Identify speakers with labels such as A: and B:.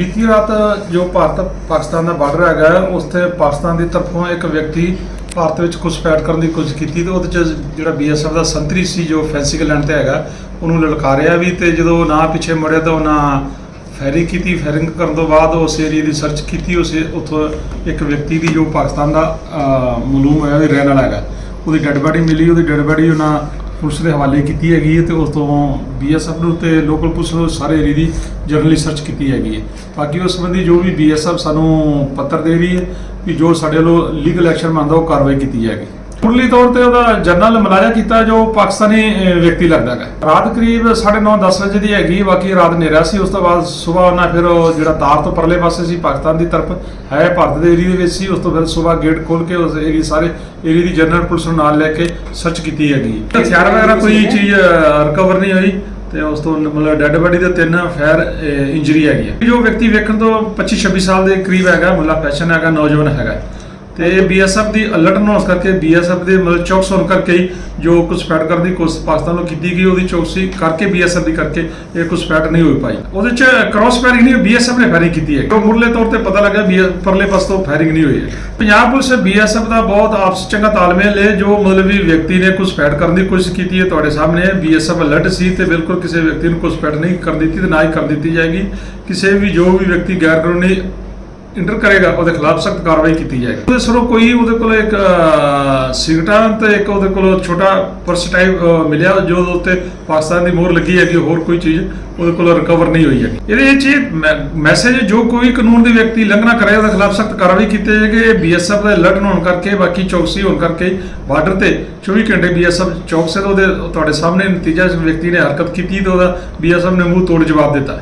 A: ਬੀਤੀ ਰਾਤ ਜੋ ਭਾਰਤ ਪਾਕਿਸਤਾਨ ਦਾ ਬਾਰਡਰ ਹੈਗਾ ਹੈ, ਉਸ ਤੇ ਪਾਕਿਸਤਾਨ ਦੀ ਤਰਫੋਂ ਇੱਕ ਵਿਅਕਤੀ ਭਾਰਤ ਵਿੱਚ ਘੁਸਪੈਠ ਕਰਨ ਦੀ ਕੋਸ਼ਿਸ਼ ਕੀਤੀ ਤੇ ਉਹਦੇ ਚ ਜਿਹੜਾ ਬੀਐਸਐਫ ਦਾ ਸੰਤਰੀ ਸੀ ਜੋ ਫੈਂਸਿੰਗ ਲੈਂਡ ਤੇ ਹੈਗਾ ਉਹਨੂੰ ਲਲਕਾਰਿਆ ਵੀ ਤੇ ਜਦੋਂ ਨਾ ਪਿੱਛੇ ਮੁੜਿਆ ਤਾਂ ਉਹਨਾਂ ਫੈਰਿੰਗ ਕੀਤੀ ਫੈਰਿੰਗ ਕਰਨ ਤੋਂ ਬਾਅਦ ਉਸ ਏਰੀਆ ਦੀ ਸਰਚ ਕੀਤੀ ਉਸ ਉੱਥੋਂ ਇੱਕ ਵਿਅਕਤੀ ਦੀ ਜੋ ਪਾਕਿਸਤਾਨ ਦਾ ਮਲੂਮ ਹੋਇਆ ਹੈ ਰਹਿਣ ਵਾਲਾ ਹੈਗਾ ਉਹਦੀ ਡੈੱਡ ਬਾਡੀ ਮਿਲੀ ਉਹਦੀ ਡੈੱਡ ਬਾਡੀ ਉਹਨਾਂ ਪੁਲਿਸ ਦੇ ਹਵਾਲੇ ਕੀਤੀ ਹੈਗੀ ਹੈ ਤੇ ਉਸ ਤੋਂ ਬੀਐਸਐਫ ਨੂੰ ਤੇ ਲੋਕਲ ਪੁਲਿਸ ਨੂੰ ਸਾਰੇ ਏਰੀਏ ਦੀ ਜਰਨਲੀ ਸਰਚ ਕੀਤੀ ਹੈਗੀ ਹੈ। ਬਾਕੀ ਉਸ ਸੰਬੰਧੀ ਜੋ ਵੀ ਬੀਐਸਐਫ ਸਾਨੂੰ ਪੱਤਰ ਦੇ ਰਹੀ ਹੈ ਕਿ ਜੋ ਸਾਡੇ ਵੱਲੋਂ ਲੀਗਲ ਐਕਸ਼ਨ ਮੰਨਦਾ ਉਹ ਕਾਰਵਾਈ ਕੀਤੀ ਜਾਏਗੀ। ਮੁੱਢਲੀ ਤੌਰ ਤੇ ਉਹਦਾ ਜਨਰਲ ਮਲਾਇਆ ਕੀਤਾ ਜੋ ਪਾਕਿਸਤਾਨੀ ਵਿਅਕਤੀ ਲੱਗਦਾ ਹੈ। ਰਾਤ ਕਰੀਬ 9:30 10 ਵਜੇ ਦੀ ਹੈਗੀ ਬਾਕੀ ਰਾਤ ਹਨੇਰਾ ਸੀ ਉਸ ਤੋਂ ਬਾਅਦ ਸਵੇਰ ਉਹਨਾਂ ਫਿਰ ਉਹ ਜਿਹੜਾ ਤਾਰ ਤੋਂ ਪਰਲੇ ਪਾਸੇ ਸੀ ਪਾਕਿਸਤਾਨ ਦੀ ਤਰਫ ਹੈ ਭਾਰਤ ਦੇ ਏਰੀਆ ਦੇ ਵਿੱਚ ਸੀ ਉਸ ਤੋਂ ਫਿਰ ਸਵੇਰ ਗੇਟ ਖੋਲ ਕੇ ਉਸ ਏਰੀਆ ਸਾਰੇ ਏਰੀਆ ਦੀ ਜਨਰਲ ਪੁਲਿਸ ਨੂੰ ਨਾਲ ਲੈ ਕੇ ਸਰਚ ਕੀਤੀ ਹੈਗੀ। ਹਥਿਆਰ ਵਗੈਰਾ ਕੋਈ ਚੀਜ਼ ਰਿਕਵਰ ਨਹੀਂ ਹੋਈ ਤੇ ਉਸ ਤੋਂ ਮਤਲਬ ਡੈੱਡ ਬਾਡੀ ਦੇ ਤਿੰਨ ਫਾਇਰ ਇੰਜਰੀ ਹੈਗੀ ਜੋ ਵਿਅਕਤੀ ਵੇਖਣ ਤੋਂ 25 26 ਸਾਲ ਦੇ ਕਰੀਬ ਹੈਗਾ ਮੁੱਲਾ ਪੈਸ਼ਨ ਹੈਗਾ ਨੌਜਵਾਨ ਹੈਗਾ। ਤੇ ਬੀਐਸਐਫ ਦੀ ਅਲਰਟ ਨੋਸ ਕਰਕੇ ਬੀਐਸਐਫ ਦੇ ਮਤਲਬ ਚੌਕਸ ਹੋਣ ਕਰਕੇ ਜੋ ਘੁਸਪੈਠ ਕਰਨ ਦੀ ਕੋਸ਼ਿਸ਼ ਪਾਕਿਸਤਾਨ ਨੂੰ ਕੀਤੀ ਗਈ, ਉਹਦੀ ਚੌਕਸੀ ਕਰਕੇ ਬੀਐਸਐਫ ਦੀ ਕਰਕੇ ਇਹ ਘੁਸਪੈਠ ਨਹੀਂ ਹੋਈ ਪਾਈ। ਉਹਦੇ ਚ ਕ੍ਰਾਸ ਫਾਇਰਿੰਗ ਨਹੀਂ ਬੀਐਸਐਫ ਨੇ ਫਾਇਰਿੰਗ ਕੀਤੀ ਹੈ। ਉਹ ਮੁੱਢਲੇ ਤੌਰ ਤੇ ਪਤਾ ਲੱਗਾ ਪਰਲੇ ਪਾਸ ਤੋਂ ਫਾਇਰਿੰਗ ਨਹੀਂ ਹੋਈ ਹੈ। ਪੰਜਾਬ ਪੁਲਿਸ ਬੀਐਸਐਫ ਦਾ ਬਹੁਤ ਆਪਸ ਚੰਗਾ ਤਾਲਮੇਲ ਹੈ ਜੋ ਮਤਲਬ ਵੀ ਵਿਅਕਤੀ ਨੇ ਘੁਸਪੈਠ ਕਰਨ ਦੀ ਕੋਸ਼ਿਸ਼ ਕੀਤੀ ਹੈ, ਤੁਹਾਡੇ ਸਾਹਮਣੇ ਬੀਐਸਐਫ ਅਲਰਟ ਸੀ ਤੇ ਬਿਲਕੁਲ ਕਿਸੇ ਵਿਅਕਤੀ ਨੂੰ ਘੁਸਪੈਠ ਨਹੀਂ ਕਰ ਦਿੱਤੀ ਤੇ ਨਾ ਹੀ ਕਰ ਦਿੱਤੀ ਜਾਏਗੀ। ਕਿਸੇ ਵੀ, ਜੋ ਵੀ ਵਿਅਕਤੀ ਗੈਰ ਕਾਨੂੰਨੀ ਇੰਟਰ ਕਰੇਗਾ ਉਹਦੇ ਖਿਲਾਫ ਸਖਤ ਕਾਰਵਾਈ ਕੀਤੀ ਜਾਏਗੀ। ਉਹਦੇ ਸਰੋਂ ਕੋਈ ਉਹਦੇ ਕੋਲ ਇੱਕ ਅਹ, ਸਿਗਰਟਾਂ ਤੇ ਇੱਕ ਉਹਦੇ ਕੋਲ ਛੋਟਾ ਪਰਸ ਟਾਈਪ ਮਿਲਿਆ ਜੋ ਉਹਦੇ ਉੱਤੇ ਪਾਕਿਸਤਾਨ ਦੀ ਮੋਹਰ ਲੱਗੀ ਹੈਗੀ ਹੋਰ ਕੋਈ ਚੀਜ਼ ਉਹਦੇ ਕੋਲ ਰਿਕਵਰ ਨਹੀਂ ਹੋਈ ਹੈਗੀ। ਇਹਦੇ ਵਿੱਚ ਮੈਸੇਜ ਜੋ ਕੋਈ ਕਾਨੂੰਨ ਦੇ ਵਿਅਕਤੀ ਲੰਘਣਾ ਕਰੇ ਉਹਦੇ ਖਿਲਾਫ ਸਖਤ ਕਾਰਵਾਈ ਕੀਤੀ ਜਾਏਗੀ। ਇਹ ਬੀਐਸਐਫ ਦਾ ਅਲਰਟ ਹੋਣ ਕਰਕੇ ਬਾਕੀ ਚੌਕਸੀ ਹੋਣ ਕਰਕੇ ਬਾਰਡਰ ਤੇ 24 ਘੰਟੇ ਬੀਐਸਐਫ ਚੌਕਸੇ ਤੇ ਉਹਦੇ ਤੁਹਾਡੇ ਸਾਹਮਣੇ ਨਤੀਜਾ ਵਿਅਕਤੀ ਨੇ ਹਰਕਤ ਕੀਤੀ ਤੇ ਉਹਦਾ ਬੀਐਸਐਫ ਨੇ ਮੂੰਹ ਤੋੜ ਜਵਾਬ ਦਿੱਤਾ